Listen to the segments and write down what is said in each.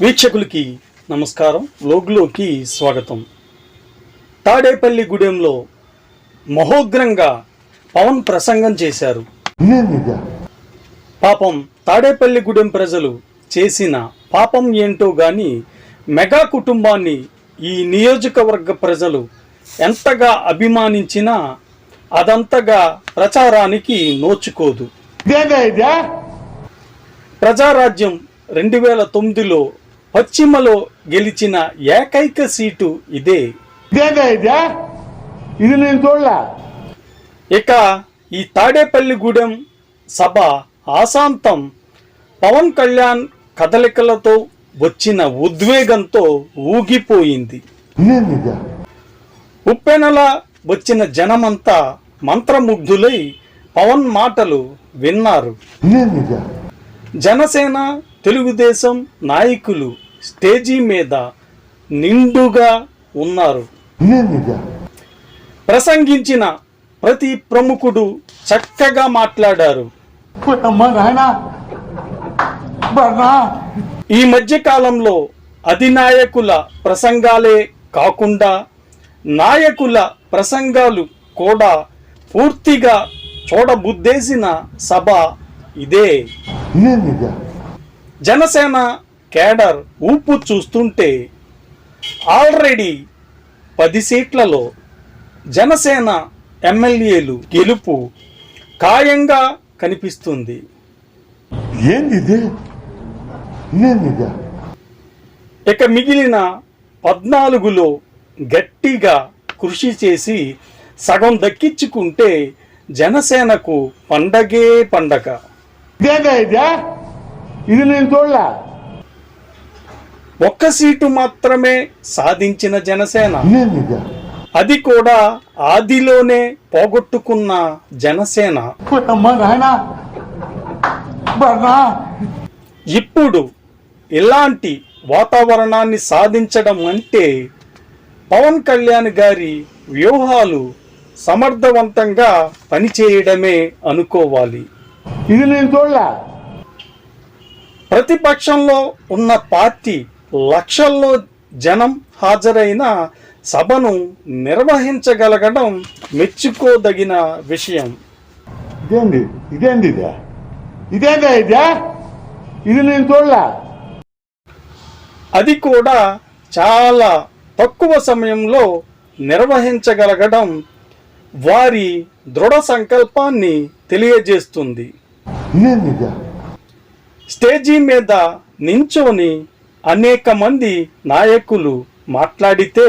వీక్షకులకి నమస్కారం. లోగ్లోకి స్వాగతం. తాడేపల్లి గూడెంలో మహోగ్రంగా పవన్ ప్రసంగం చేశారు. పాపం తాడేపల్లి గూడెం ప్రజలు చేసిన పాపం ఏంటో గాని మెగా కుటుంబాన్ని ఈ నియోజకవర్గ ప్రజలు ఎంతగా అభిమానించినా అదంతగా ప్రచారానికి నోచుకోదు. ప్రజారాజ్యం రెండు వేల తొమ్మిదిలో పశ్చిమలో గెలిచిన ఏకైక సీటు ఇదే. ఇదే? నేను చూడలే. ఇక ఈ తాడేపల్లిగూడెం సభ ఆశాంతం. పవన్ కళ్యాణ్ కదలికలతో వచ్చిన ఉద్వేగంతో ఊగిపోయింది. ఉప్పెనల వచ్చిన జనమంతా మంత్రముగ్ధులై పవన్ మాటలు విన్నారు. జనసేన తెలుగుదేశం నాయకులు స్టేజీ మీద నిండుగా ఉన్నారు. ప్రసంగించిన ప్రతి ప్రముఖుడు చక్కగా మాట్లాడారు. ఈ మధ్య కాలంలో అధినాయకుల ప్రసంగాలే కాకుండా నాయకుల ప్రసంగాలు కూడా పూర్తిగా చూడబుద్దేసిన సభ ఇదే. జనసేన కేడర్ ఊపు చూస్తుంటే ఆల్రెడీ పది సీట్లలో జనసేన ఎమ్మెల్యేలు గెలుపు ఖాయంగా కనిపిస్తుంది. ఇక మిగిలిన పద్నాలుగులో గట్టిగా కృషి చేసి సగం దక్కించుకుంటే జనసేనకు పండగే పండగ. ఇదే నేను చూడలే. ఒక్క సీటు మాత్రమే సాధించిన జనసేన. అది కూడా ఆదిలోనే పోగొట్టుకున్న జనసేన. ఇప్పుడు ఇలాంటి వాతావరణాన్ని సాధించడం అంటే పవన్ కళ్యాణ్ గారి వ్యూహాలు సమర్థవంతంగా పనిచేయడమే అనుకోవాలి. ఇది నేను చూడలే. ప్రతిపక్షంలో ఉన్న పార్టీ లక్షల్లో జనం హాజరైన సభను నిర్వహించగలగడం మెచ్చుకోదగిన విషయం. ఇదేంది? ఇదేంది ఇదే? ఇదేందా ఇదే? ఇది నేను చూడలే. అది కూడా చాలా తక్కువ సమయంలో నిర్వహించగలగడం వారి దృఢ సంకల్పాన్ని తెలియజేస్తుంది. ఇదేందా స్టేజీ మీద నించొని అనేక మంది నాయకులు మాట్లాడితే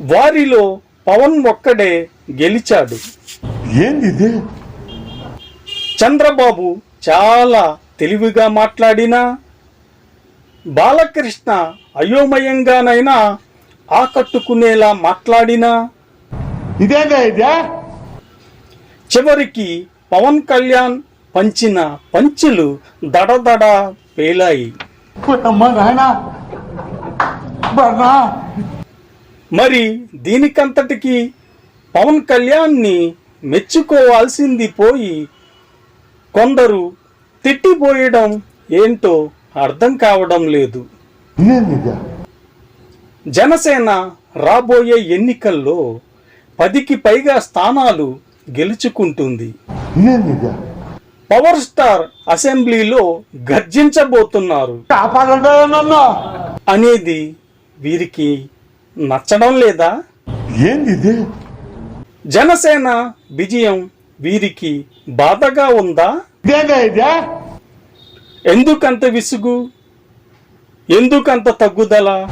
వారిలో పవన్ ఒక్కడే గెలిచాడు. ఏంది చంద్రబాబు చాలా తెలివిగా మాట్లాడినా బాలకృష్ణ అయోమయంగానైనా ఆకట్టుకునేలా మాట్లాడినా. ఇదేందా ఇదే? చివరికి పవన్ కళ్యాణ్ పంచిన పంచులు దడదడ పేలాయి. మరి దీనికంతటికి పవన్ కళ్యాణ్ని మెచ్చుకోవాల్సింది పోయి కొందరు తిట్టిపోయడం ఏంటో అర్థం కావడం లేదు. జనసేన రాబోయే ఎన్నికల్లో పదికి పైగా స్థానాలు గెలుచుకుంటుంది. పవర్ స్టార్ అసెంబ్లీలో గర్జించబోతున్నారు. అనేది వీరికి నచ్చడం లేదా? ఏంది జనసేన విజయం వీరికి బాధగా ఉందా? ఎందుకంత విసుగు? ఎందుకంత తగ్గుదల?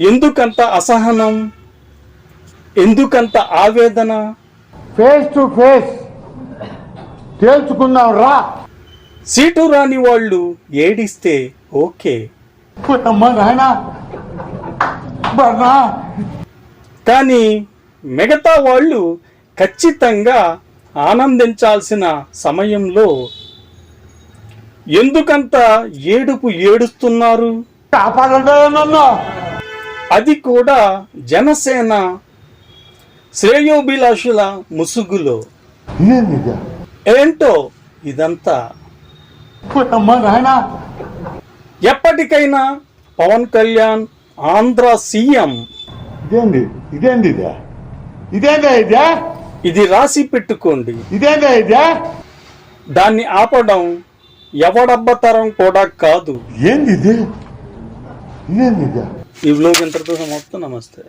ఎందుకంత అసహనం? ఎందుకంత ఆవేదన? ఫేస్ టు ఫేస్ తేల్చుకుందాం రా. సీటు రాని వాళ్ళు ఏడిస్తే ఓకే. పుట్టమ్మ నాయన. బర్నా కానీ మిగతా వాళ్ళు ఖచ్చితంగా ఆనందించాల్సిన సమయంలో ఎందుకంత ఏడుపు ఏడుస్తున్నారు? అది కూడా జనసేన శ్రేయోభిలాషుల ముసుగులో. ఏంటో ఇదంతా? ఎప్పటికైనా పవన్ కళ్యాణ్ ఆంధ్ర సీఎం. ఇదేంది? ఇదేంది ఇదే? ఇదేందా ఇదే? ఇది రాసి పెట్టుకోండి. ఇదేందా ఇదే? దాన్ని ఆపడం ఎవడబ్బతరం కూడా కాదు. ఏంది ఇది? ఇదేంది ఇదే? ఈ ఇంతటితో సమాప్తం. నమస్తే.